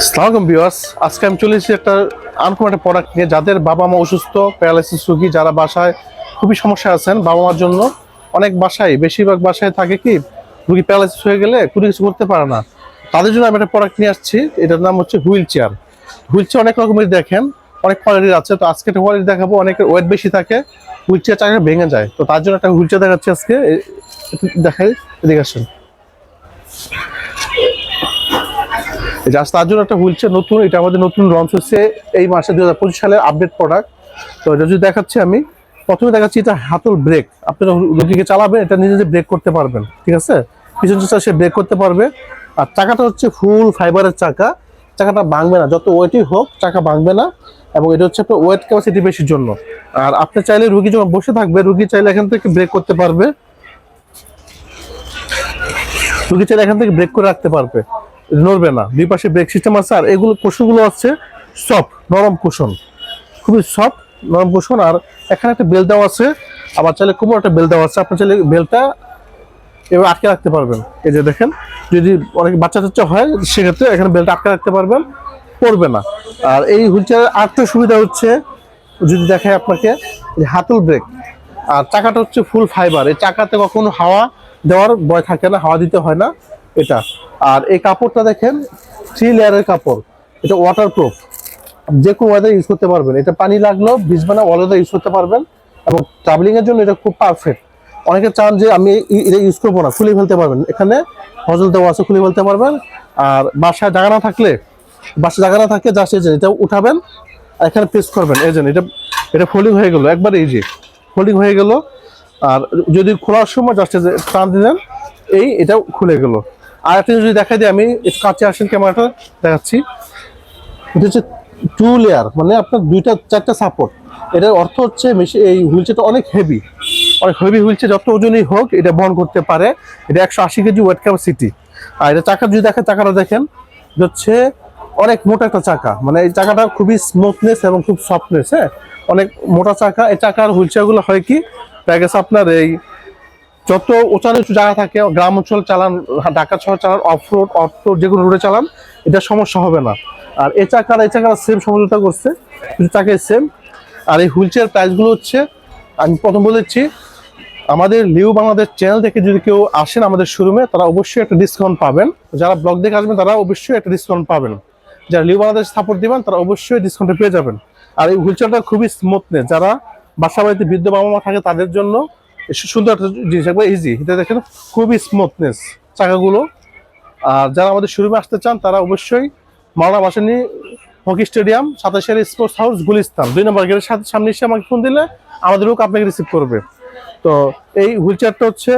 আসসালামাইকুম ভিউয়ার্স, আজকে আমি চলে এসেছি একটা আনকম একটা প্রোডাক্ট নিয়ে। যাদের বাবা মা অসুস্থ প্যারালাইসিস রোগী যারা বাসায় খুবই সমস্যা আছেন বাবা মার জন্য, অনেক বাসায়, বেশিরভাগ বাসায় থাকে কি, রুগী প্যারালাইসিস হয়ে গেলে কোনো কিছু করতে পারে না। তাদের জন্য আমি একটা প্রোডাক্ট নিয়ে আসছি, এটার নাম হচ্ছে হুইল চেয়ার। হুইল চেয়ার অনেক রকমের দেখেন, অনেক কোয়ালিটির আছে। তো আজকে একটা কোয়ালিটি দেখাবো, অনেকের ওয়েট বেশি থাকে, হুইল চেয়ার চাকা ভেঙে যায়। তো তার জন্য একটা হুইল চেয়ার দেখাচ্ছি আজকে দেখাই, এদিকে আসেন। জাস্ট তার জন্য একটা হুইলচেয়ার নতুন, এটা আমাদের নতুন লঞ্চ হচ্ছে এই মাসে দু হাজার পঁচিশ সালের আপডেট প্রোডাক্ট তো এটা যদি দেখাচ্ছি আমি, প্রথমে দেখাচ্ছি এটা হাতল ব্রেক আপনারা রুগীকে চালাবেন, এটা নিজে নিজে ব্রেক করতে পারবেন, ঠিক আছে? পিছন চাকা সে ব্রেক করতে পারবে। আর চাকাটা হচ্ছে ফুল ফাইবারের চাকা। চাকাটা ভাঙবে না, যত ওয়েটই হোক, চাকা ভাঙবে না। এবং এটা হচ্ছে আপনার ওয়েট ক্যাপাসিটি বেশির জন্য। আর আপনি চাইলে রুগী যখন বসে থাকবে, রুগী চাইলে এখান থেকে ব্রেক করতে পারবে। রুগী চাইলে এখান থেকে ব্রেক করে রাখতে পারবে। নড়বে না। দুই পাশে ব্রেক সিস্টেম আছে আর এগুলো কুশনগুলো আছে সফট নরম কুশন খুবই সফট নরম কুশন আর এখানে একটা বেল দেওয়া আছে। আবার চাইলে কোমর একটা বেল দেওয়া আছে। আপনি চাইলে বেলটা এবার আটকে রাখতে পারবেন। এই যে দেখেন, যদি অনেক বাচ্চা টাচ্চা হয়, সেক্ষেত্রে এখানে বেলটা আটকে রাখতে পারবেন, পড়বে না। আর এই হুইলচেয়ারের আরেকটা সুবিধা হচ্ছে, যদি দেখায় আপনাকে হাতল ব্রেক আর চাকাটা হচ্ছে ফুল ফাইবার এই চাকাতে কখনো হাওয়া দেওয়ার ভয় থাকে না, হাওয়া দিতে হয় না। এটা। আর এই কাপড়টা দেখেন থ্রি লেয়ারের কাপড়। এটা ওয়াটার প্রুফ যে কোনো ওয়েদার ইউজ করতে পারবেন। এটা পানি লাগলেও ভিজবে না অল ইউজ করতে পারবেন। এবং ট্রাভেলিং এর জন্য এটা খুব পারফেক্ট অনেকে চান যে আমি এটা ইউজ করব না, খুলে ফেলতে পারবেন। এখানে হজল দেওয়া আছে, খুলে ফেলতে পারবেন। আর বাসায় জায়গা না থাকলে, বাসায় জায়গা না থাকলে জাস্ট এই যে এটা উঠাবেন, আর এখানে প্রেস করবেন। এই যে এটা এটা ফোল্ডিং হয়ে গেল, একবার ইজি ফোল্ডিং হয়ে গেল। আর যদি খোলার সময় জাস্ট টান দিলেন, এই এটা খুলে গেল। আর একটা যদি দেখাই দিই, আমি কাছে আসেন ক্যামেরাটা দেখাচ্ছি। এটা হচ্ছে টু লেয়ার মানে আপনার দুইটা, চারটা সাপোর্ট এটার অর্থ হচ্ছে এই হুইলচেয়ারটা অনেক হেভি অনেক হেভি হুইলচেয়ার, যত ওজনই হোক, এটা বহন করতে পারে। এটা একশো আশি কেজি ওয়েট ক্যাপাসিটি আর এটা চাকা যদি দেখেন, চাকাটা দেখেন হচ্ছে অনেক মোটা একটা চাকা। মানে এই চাকাটা খুবই স্মুথনেস এবং খুব সফটনেস হ্যাঁ? অনেক মোটা চাকা। এই চাকার হুইলচেয়ারগুলো হয় কি? গেছে আপনার এই যত উঁচা নিচু জায়গা থাকে, গ্রাম অঞ্চল চালান, ঢাকা শহর চালান অফ রোড অফ রোড যে কোনো রোডে চালান, এটা সমস্যা হবে না। আর এই চাকার এই চাকার সেম সমঝোতা করছে চাকায় সেম আর এই হুইল চেয়ার প্রাইসগুলো হচ্ছে, আমি প্রথম বলেছি, আমাদের লিউ বাংলাদেশ চ্যানেল থেকে যদি কেউ আসেন আমাদের শোরুমে তারা অবশ্যই একটা ডিসকাউন্ট পাবেন। যারা ব্লগ দেখে আসবেন, তারা অবশ্যই একটা ডিসকাউন্ট পাবেন। যারা লিউ বাংলাদেশ সাপোর্ট দিবেন, তারা অবশ্যই ডিসকাউন্টে পেয়ে যাবেন। আর এই হুইল চেয়ারটা খুবই স্মুথনেস যারা বাসা বাড়িতে বৃদ্ধ বাবা মা থাকে, তাদের জন্য সুন্দর একটা জিনিস একবার ইজি এটা দেখেন, খুবই স্মুথনেস চাকাগুলো, আর যারা আমাদের শোরুমে আসতে চান, তারা অবশ্যই মাওনা বাসানি হকি স্টেডিয়াম সাতাশের স্পোর্টস হাউস, গুলিস্তান। দুই নম্বর গেটের সাথে সামনে এসে আমাকে ফোন দিলে, আমাদের লোক আপনাকে রিসিভ করবে। তো এই হুইল চেয়ারটা হচ্ছে,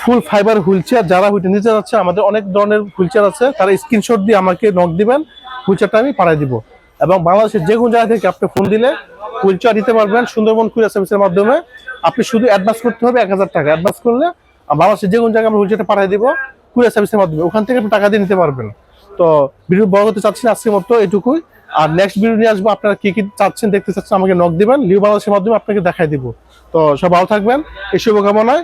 ফুল ফাইবার হুইল চেয়ার। যারা হুইল নিতে যাচ্ছে, আমাদের অনেক ধরনের হুইল চেয়ার আছে, তারা স্ক্রিনশট দিয়ে আমাকে নক দিবেন। হুইল চেয়ারটা আমি পাঠিয়ে দিব। এবং বাংলাদেশের যে কোনো জায়গা থেকে আপনি ফোন দিলে চেয়ার দিতে পারবেন সুন্দরবন কুরিয়ার সার্ভিসের মাধ্যমে। আপনি শুধু অ্যাডভান্স করতে হবে এক হাজার টাকা। অ্যাডভান্স করলে বাংলাদেশের যে কোনো জায়গায় আমরা হুইল পাঠিয়ে দিব, কুরিয়ার সার্ভিসের মাধ্যমে। ওখান থেকে টাকা দিয়ে নিতে পারবেন। তো ভিডিও বড় হতে চাচ্ছি আজকে আজকের মতো এটুকুই। আর নেক্সট ভিডিও নিয়ে আসব, আপনারা কী কী চাচ্ছেন, দেখতে চাচ্ছেন, আমাকে নক দেবেন। লিউ বাংলাদেশের মাধ্যমে আপনাকে দেখাই দিব। তো সব ভালো থাকবেন, এই শুভকামনায়।